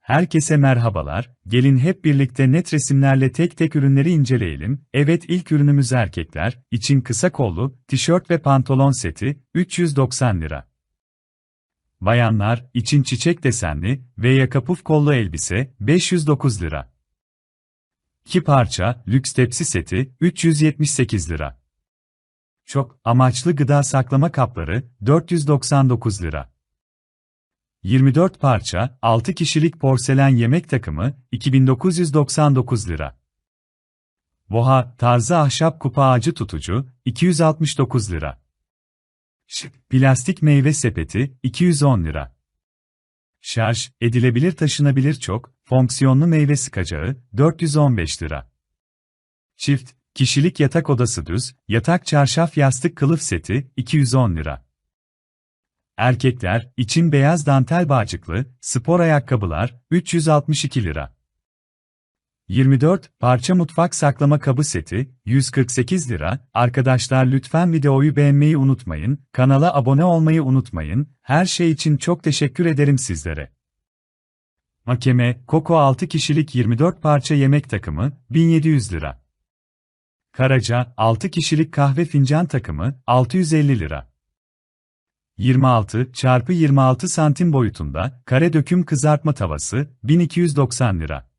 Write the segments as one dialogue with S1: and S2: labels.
S1: Herkese merhabalar, gelin hep birlikte net resimlerle tek tek ürünleri inceleyelim. Evet ilk ürünümüz erkekler, için kısa kollu, tişört ve pantolon seti, 390 lira. Bayanlar, için çiçek desenli ve yaka puf kollu elbise, 509 lira. 2 parça, lüks tepsi seti, 378 lira. Çok amaçlı gıda saklama kapları, 499 lira. 24 parça, 6 kişilik porselen yemek takımı, 2999 lira. Boha, tarzı ahşap kupa ağacı tutucu, 269 lira. Şık, plastik meyve sepeti, 210 lira. Şarj, edilebilir taşınabilir çok, fonksiyonlu meyve sıkacağı, 415 lira. Çift, kişilik yatak odası düz, yatak çarşaf yastık kılıf seti, 210 lira. Erkekler, için beyaz dantel bağcıklı, spor ayakkabılar, 362 lira. 24 parça mutfak saklama kabı seti, 148 lira. Arkadaşlar lütfen videoyu beğenmeyi unutmayın, kanala abone olmayı unutmayın. Her şey için çok teşekkür ederim sizlere. Makeme, Koko 6 kişilik 24 parça yemek takımı, 1700 lira. Karaca, 6 kişilik kahve fincan takımı, 650 lira. 26 çarpı 26 santim boyutunda kare döküm kızartma tavası 1290 lira.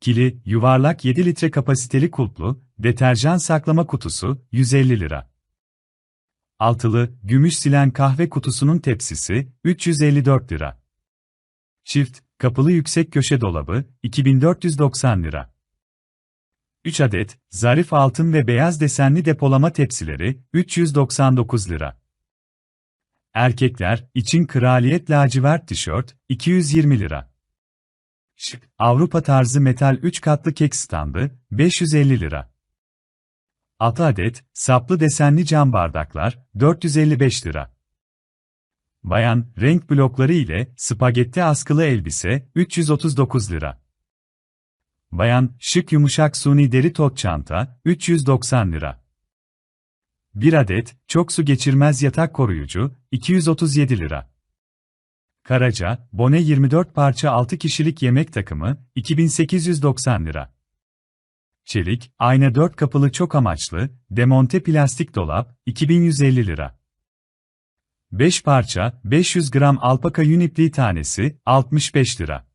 S1: Kili, yuvarlak 7 litre kapasiteli kulplu, deterjan saklama kutusu 150 lira. Altılı, gümüş silen kahve kutusunun tepsisi 354 lira. Çift, kapılı yüksek köşe dolabı 2490 lira. 3 adet, zarif altın ve beyaz desenli depolama tepsileri 399 lira. Erkekler için kraliyet lacivert tişört 220 lira. Şık Avrupa tarzı metal 3 katlı kek standı 550 lira. 6 adet saplı desenli cam bardaklar 455 lira. Bayan renk blokları ile spagetti askılı elbise 339 lira. Bayan şık yumuşak suni deri tot çanta 390 lira. 1 adet, çok su geçirmez yatak koruyucu, 237 lira. Karaca, Bone 24 parça 6 kişilik yemek takımı, 2890 lira. Çelik, ayna 4 kapılı çok amaçlı, demonte plastik dolap, 2150 lira. 5 parça, 500 gram alpaka yün ipliği tanesi, 65 lira.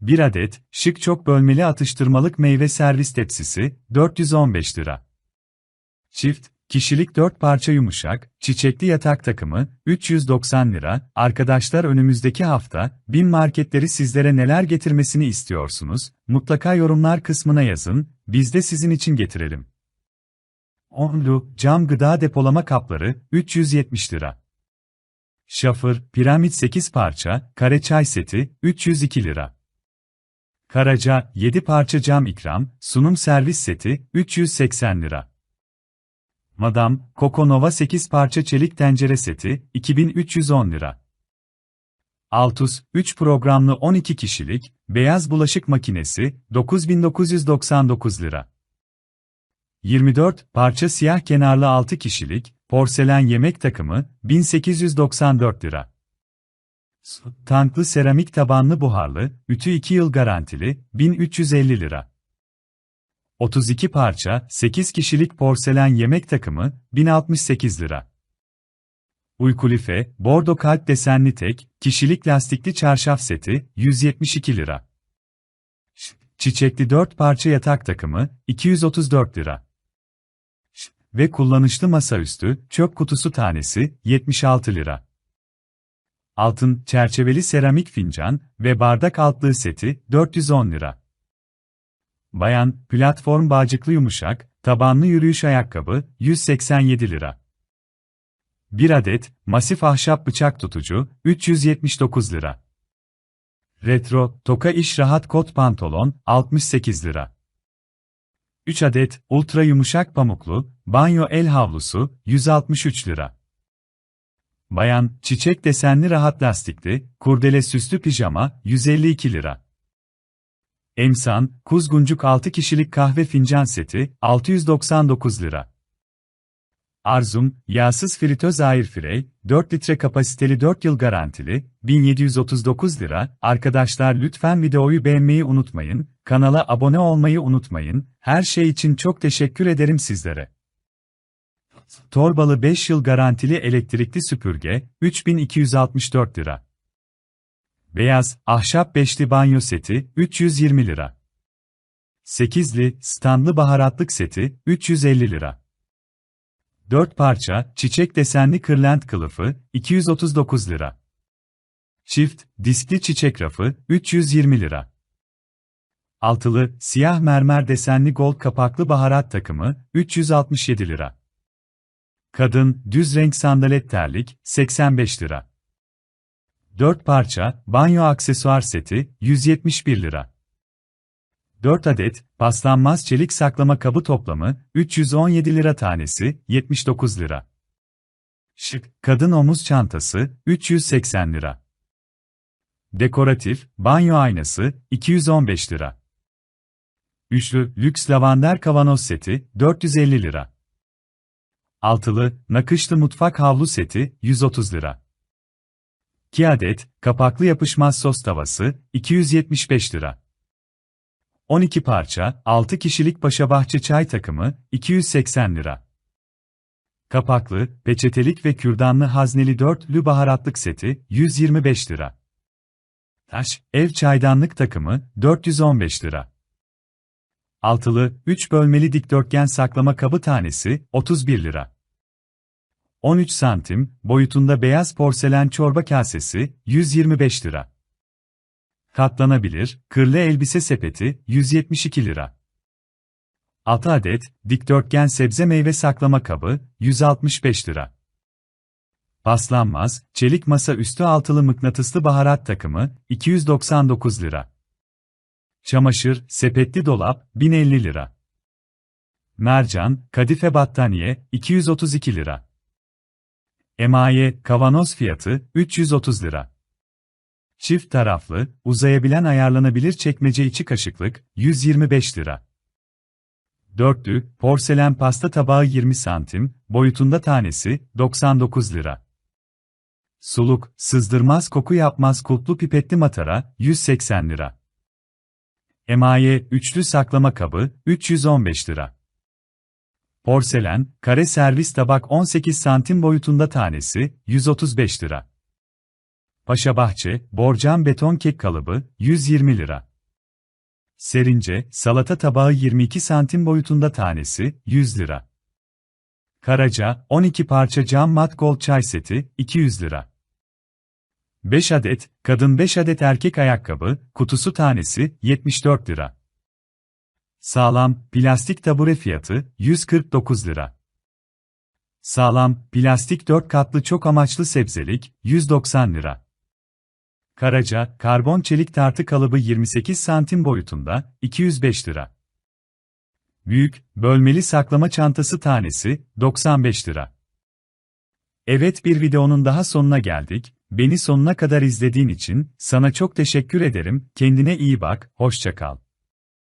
S1: 1 adet, şık çok bölmeli atıştırmalık meyve servis tepsisi, 415 lira. Çift, kişilik 4 parça yumuşak, çiçekli yatak takımı, 390 lira. Arkadaşlar önümüzdeki hafta, bin marketleri sizlere neler getirmesini istiyorsunuz? Mutlaka yorumlar kısmına yazın, biz de sizin için getirelim. Onlu, cam gıda depolama kapları, 370 lira. Şafır, piramit 8 parça, kare çay seti, 302 lira. Karaca, 7 parça cam ikram, sunum servis seti, 380 lira. Madame, Coco Nova 8 parça çelik tencere seti, 2310 lira. Altus, 3 programlı 12 kişilik, beyaz bulaşık makinesi, 9999 lira. 24 parça siyah kenarlı 6 kişilik, porselen yemek takımı, 1894 lira. Tanklı seramik tabanlı buharlı, ütü 2 yıl garantili, 1350 lira. 32 parça, 8 kişilik porselen yemek takımı, 1068 lira. Uykulife, bordo kalp desenli tek, kişilik lastikli çarşaf seti, 172 lira. Çiçekli 4 parça yatak takımı, 234 lira. Ve kullanışlı masaüstü, çöp kutusu tanesi, 76 lira. Altın, çerçeveli seramik fincan ve bardak altlığı seti, 410 lira. Bayan, platform bağcıklı yumuşak, tabanlı yürüyüş ayakkabı, 187 lira. 1 adet, masif ahşap bıçak tutucu, 379 lira. Retro, toka iş rahat kot pantolon, 68 lira. 3 adet, ultra yumuşak pamuklu, banyo el havlusu, 163 lira. Bayan, çiçek desenli rahat lastikli, kurdele süslü pijama, 152 lira. Emsan, Kuzguncuk 6 kişilik kahve fincan seti, 699 lira. Arzum, yağsız fritöz airfryer, 4 litre kapasiteli 4 yıl garantili, 1739 lira. Arkadaşlar lütfen videoyu beğenmeyi unutmayın, kanala abone olmayı unutmayın, her şey için çok teşekkür ederim sizlere. Torbalı 5 yıl garantili elektrikli süpürge, 3264 lira. Beyaz, ahşap beşli banyo seti, 320 lira. 8'li, standlı baharatlık seti, 350 lira. 4 parça, çiçek desenli kırlent kılıfı, 239 lira. Çift, diskli çiçek rafı, 320 lira. Altılı, siyah mermer desenli gold kapaklı baharat takımı, 367 lira. Kadın, düz renk sandalet terlik, 85 lira. 4 parça, banyo aksesuar seti, 171 lira. 4 adet, paslanmaz çelik saklama kabı toplamı, 317 lira tanesi, 79 lira. Şık, kadın omuz çantası, 380 lira. Dekoratif, banyo aynası, 215 lira. Üçlü, lüks lavander kavanoz seti, 450 lira. Altılı, nakışlı mutfak havlu seti, 130 lira. 2 adet, kapaklı yapışmaz sos tavası, 275 lira. 12 parça, 6 kişilik paşabahçe çay takımı, 280 lira. Kapaklı, peçetelik ve kürdanlı hazneli dörtlü baharatlık seti, 125 lira. Taş, ev çaydanlık takımı, 415 lira. Altılı, 3 bölmeli dikdörtgen saklama kabı tanesi, 31 lira. 13 santim, boyutunda beyaz porselen çorba kasesi, 125 lira. Katlanabilir, kırlı elbise sepeti, 172 lira. 6 adet, dikdörtgen sebze meyve saklama kabı, 165 lira. Paslanmaz, çelik masa üstü altılı mıknatıslı baharat takımı, 299 lira. Çamaşır, sepetli dolap, 1050 lira. Mercan, kadife battaniye, 232 lira. Emaye, kavanoz fiyatı, 330 lira. Çift taraflı, uzayabilen ayarlanabilir çekmece içi kaşıklık, 125 lira. Dörtlü, porselen pasta tabağı 20 santim, boyutunda tanesi, 99 lira. Suluk, sızdırmaz koku yapmaz kulplu pipetli matara, 180 lira. Emaye, üçlü saklama kabı, 315 lira. Porselen, kare servis tabak 18 santim boyutunda tanesi, 135 lira. Paşabahçe, borcam beton kek kalıbı, 120 lira. Serince, salata tabağı 22 santim boyutunda tanesi, 100 lira. Karaca, 12 parça cam mat gold çay seti, 200 lira. 5 adet, kadın 5 adet erkek ayakkabı, kutusu tanesi, 74 lira. Sağlam, plastik tabure fiyatı, 149 lira. Sağlam, plastik 4 katlı çok amaçlı sebzelik, 190 lira. Karaca, karbon çelik tartı kalıbı 28 santim boyutunda, 205 lira. Büyük, bölmeli saklama çantası tanesi, 95 lira. Evet bir videonun daha sonuna geldik, beni sonuna kadar izlediğin için, sana çok teşekkür ederim, kendine iyi bak, hoşça kal.